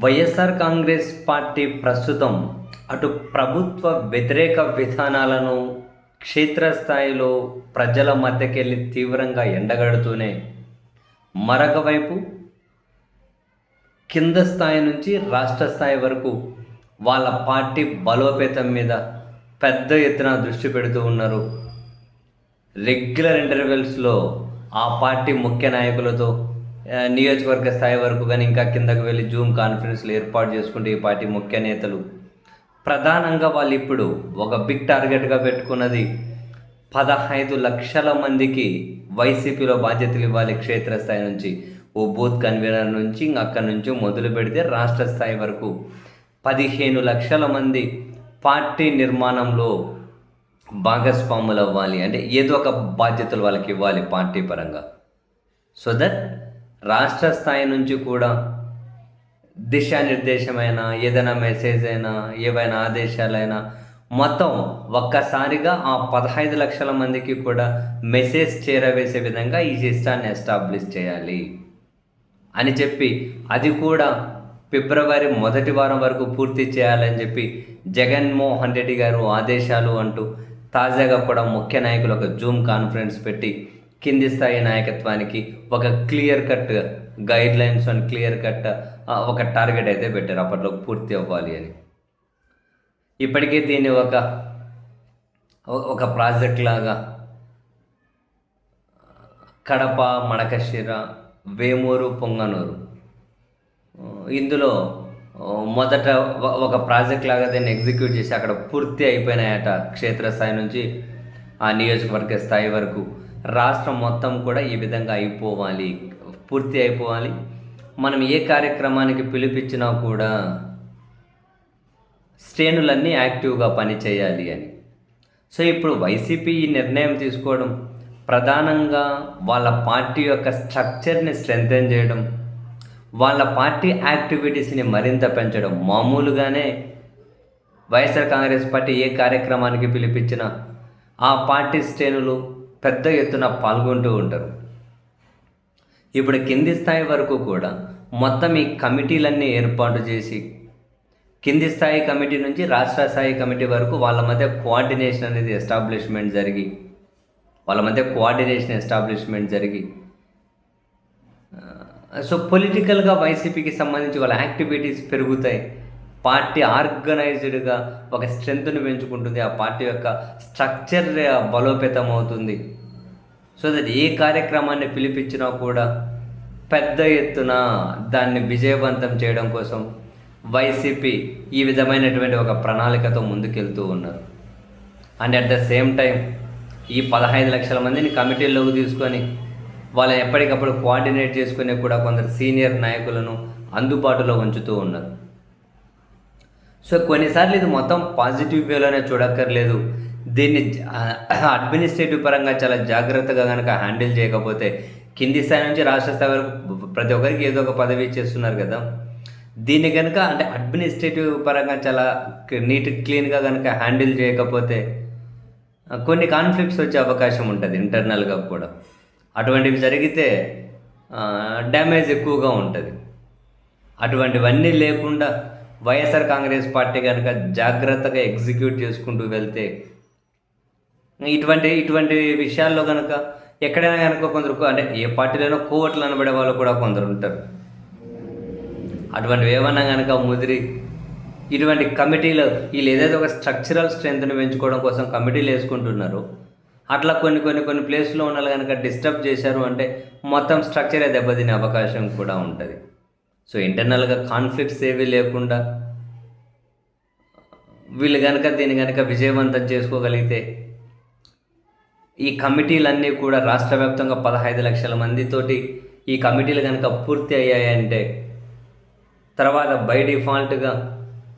YSR Congress party ప్రస్తుతం అటు ప్రభుత్వ వ్యతిరేక విధానాలను క్షేత్రస్థాయిలో ప్రజల మధ్యకెళ్ళి తీవ్రంగా ఎండగడుతూనే మరొక వైపు కింద స్థాయి నుంచి రాష్ట్ర స్థాయి వరకు వాళ్ళ పార్టీ బలోపేతం మీద పెద్ద ఎత్తున దృష్టి పెడుతూ ఉన్నారు. రెగ్యులర్ ఇంటర్వెల్స్లో ఆ పార్టీ ముఖ్య నాయకులతో నియోజకవర్గ స్థాయి వరకు కానీ ఇంకా కిందకు వెళ్ళి జూమ్ కాన్ఫరెన్స్లు ఏర్పాటు చేసుకుంటే ఈ పార్టీ ముఖ్య నేతలు. ప్రధానంగా వాళ్ళు ఇప్పుడు ఒక బిగ్ టార్గెట్గా పెట్టుకున్నది పదహైదు లక్షల మందికి వైసీపీలో బాధ్యతలు ఇవ్వాలి క్షేత్రస్థాయి నుంచి. ఓ బూత్ కన్వీనర్ నుంచి అక్కడి నుంచి మొదలు పెడితే రాష్ట్ర స్థాయి వరకు పదిహేను లక్షల మంది పార్టీ నిర్మాణంలో భాగస్వాములు అవ్వాలి. అంటే ఏదో ఒక బాధ్యతలు వాళ్ళకి ఇవ్వాలి పార్టీ పరంగా. సో దట్ రాష్ట్ర స్థాయి నుంచి కూడా దిశానిర్దేశమైన ఏదైనా మెసేజ్ అయినా ఏవైనా ఆదేశాలైనా మొత్తం ఒక్కసారిగా ఆ పదహైదు లక్షల మందికి కూడా మెసేజ్ చేరవేసే విధంగా ఈ సిస్టాన్ని ఎస్టాబ్లిష్ చేయాలి అని చెప్పి అది కూడా ఫిబ్రవరి మొదటి వారం వరకు పూర్తి చేయాలని చెప్పి జగన్మోహన్ రెడ్డి గారు ఆదేశాలు అంటూ తాజాగా కూడా ముఖ్య నాయకులు ఒక జూమ్ కాన్ఫరెన్స్ పెట్టి కింది స్థాయి నాయకత్వానికి ఒక clear cut guidelines and clear cut ఒక టార్గెట్ అయితే పెట్టారు. అప్పట్లో పూర్తి అవ్వాలి అని. ఇప్పటికే దీన్ని ఒక ఒక ప్రాజెక్ట్ లాగా కడప మడకశిర వేమూరు పొంగనూరు. ఇందులో మొదట ఒక ప్రాజెక్ట్ లాగా దీన్ని ఎగ్జిక్యూట్ చేసి అక్కడ పూర్తి అయిపోయినాయట క్షేత్రస్థాయి నుంచి ఆ నియోజకవర్గ స్థాయి వరకు. రాష్ట్రం మొత్తం కూడా ఈ విధంగా అయిపోవాలి పూర్తి అయిపోవాలి. మనం ఏ కార్యక్రమానికి పిలిపించినా కూడా శ్రేణులన్నీ యాక్టివ్గా పనిచేయాలి అని. సో ఇప్పుడు వైసీపీ ఈ నిర్ణయం తీసుకోవడం ప్రధానంగా వాళ్ళ పార్టీ యొక్క స్ట్రక్చర్ని స్ట్రెంగ్తెన్ చేయడం వాళ్ళ పార్టీ యాక్టివిటీస్ని మరింత పెంచడం మామూలుగానే వైఎస్ఆర్ కాంగ్రెస్ పార్టీ ఏ కార్యక్రమానికి పిలిపించినా ఆ పార్టీ శ్రేణులు పెద్ద ఎత్తున పాల్గొంటూ ఉంటారు. ఇప్పుడు కింది స్థాయి వరకు కూడా మొత్తం ఈ కమిటీలన్నీ ఏర్పాటు చేసి కింది స్థాయి కమిటీ నుంచి రాష్ట్ర స్థాయి కమిటీ వరకు వాళ్ళ మధ్య కోఆర్డినేషన్ అనేది ఎస్టాబ్లిష్మెంట్ జరిగి వాళ్ళ మధ్య కోఆర్డినేషన్ ఎస్టాబ్లిష్మెంట్ జరిగి సో పొలిటికల్గా వైసీపీకి సంబంధించి వాళ్ళ యాక్టివిటీస్ పెరుగుతాయి. పార్టీ ఆర్గనైజ్డ్గా ఒక స్ట్రెంగ్త్ని పెంచుకుంటుంది. ఆ పార్టీ యొక్క స్ట్రక్చర్ బలోపేతం అవుతుంది సో దట్ ఏ కార్యక్రమాన్ని పిలిపించినా కూడా పెద్ద ఎత్తున దాన్ని విజయవంతం చేయడం కోసం వైసీపీ ఈ విధమైనటువంటి ఒక ప్రణాళికతో ముందుకెళ్తూ ఉన్నారు. And at the same time ఈ పదహైదు లక్షల మందిని కమిటీల్లోకి తీసుకొని వాళ్ళని ఎప్పటికప్పుడు కోఆర్డినేట్ చేసుకునే కూడా కొందరు సీనియర్ నాయకులను అందుబాటులో ఉంచుతూ ఉన్నారు. సో కొన్నిసార్లు ఇది మొత్తం పాజిటివ్ వేలోనే చూడక్కర్లేదు. దీన్ని అడ్మినిస్ట్రేటివ్ పరంగా చాలా జాగ్రత్తగా కనుక హ్యాండిల్ చేయకపోతే కింది స్థాయి నుంచి రాష్ట్ర స్థాయి వరకు ప్రతి ఒక్కరికి ఏదో ఒక పదవి ఇచ్చేస్తున్నారు కదా. దీన్ని కనుక అంటే అడ్మినిస్ట్రేటివ్ పరంగా చాలా నీట్ క్లీన్గా కనుక హ్యాండిల్ చేయకపోతే కొన్ని కాన్ఫ్లిక్ట్స్ వచ్చే అవకాశం ఉంటుంది ఇంటర్నల్గా కూడా. అటువంటివి జరిగితే డ్యామేజ్ ఎక్కువగా ఉంటుంది. అటువంటివన్నీ లేకుండా వైఎస్ఆర్ కాంగ్రెస్ పార్టీ కనుక జాగ్రత్తగా ఎగ్జిక్యూట్ చేసుకుంటూ వెళ్తే ఇటువంటి ఇటువంటి విషయాల్లో కనుక ఎక్కడైనా కనుక కొందరు అంటే ఏ పార్టీలోనో కోవట్లు అనబడే వాళ్ళు కూడా కొందరు ఉంటారు. అటువంటివి ఏమన్నా కనుక ముదిరి ఇటువంటి కమిటీలు వీళ్ళు ఏదైతే ఒక స్ట్రక్చరల్ స్ట్రెంగ్త్ని పెంచుకోవడం కోసం కమిటీలు వేసుకుంటున్నారు అట్లా కొన్ని కొన్ని కొన్ని ప్లేస్లో ఉన్న కనుక డిస్టర్బ్ చేశారు అంటే మొత్తం స్ట్రక్చరే దెబ్బతినే అవకాశం కూడా ఉంటుంది. సో ఇంటర్నల్గా కాన్ఫ్లిక్ట్స్ ఏవి లేకుండా వీళ్ళు కనుక దీన్ని కనుక విజయవంతం చేసుకోగలిగితే ఈ కమిటీలన్నీ కూడా రాష్ట్ర వ్యాప్తంగా పదహైదు లక్షల మందితోటి ఈ కమిటీలు కనుక పూర్తి అయ్యాయంటే తర్వాత బై డిఫాల్ట్గా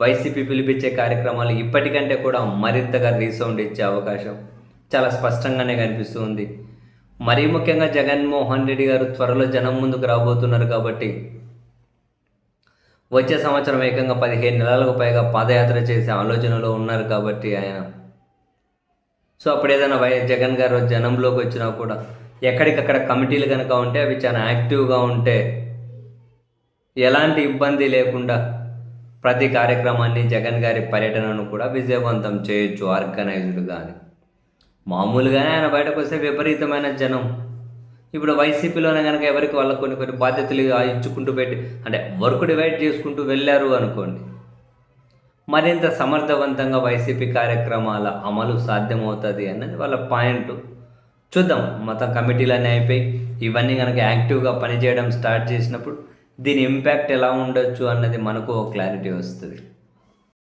వైసీపీ పిలిపించే కార్యక్రమాలు ఇప్పటికంటే కూడా మరింతగా రీసౌండ్ ఇచ్చే అవకాశం చాలా స్పష్టంగానే కనిపిస్తుంది మరీ ముఖ్యంగా జగన్మోహన్ రెడ్డి గారు త్వరలో జనం ముందుకు రాబోతున్నారు కాబట్టి వచ్చే సంవత్సరం ఏకంగా పదిహేను నెలలకు పైగా పాదయాత్ర చేసే ఆలోచనలో ఉన్నారు కాబట్టి ఆయన. సో అప్పుడు ఏదైనా వై జగన్ గారు జనంలోకి వచ్చినా కూడా ఎక్కడికక్కడ కమిటీలు కనుక ఉంటే అవి చాలా యాక్టివ్గా ఉంటే ఎలాంటి ఇబ్బంది లేకుండా ప్రతి కార్యక్రమాన్ని జగన్ గారి పర్యటనను కూడా విజయవంతం చేయొచ్చు ఆర్గనైజ్డ్ కానీ మామూలుగానే ఆయన బయటకు వస్తే విపరీతమైన జనం. ఇప్పుడు వైసీపీలోనే కనుక ఎవరికి వాళ్ళ కొన్ని కొన్ని బాధ్యతలు ఇచ్చుకుంటూ పెట్టి అంటే వర్క్ డివైడ్ చేసుకుంటూ వెళ్ళారు అనుకోండి మరింత సమర్థవంతంగా వైసీపీ కార్యక్రమాల అమలు సాధ్యమవుతుంది అన్నది వాళ్ళ పాయింట్ చూద్దాం మొత్తం కమిటీలన్నీ అయిపోయి ఇవన్నీ కనుక యాక్టివ్గా పనిచేయడం స్టార్ట్ చేసినప్పుడు దీని ఇంపాక్ట్ ఎలా ఉండొచ్చు అన్నది మనకు క్లారిటీ వస్తుంది.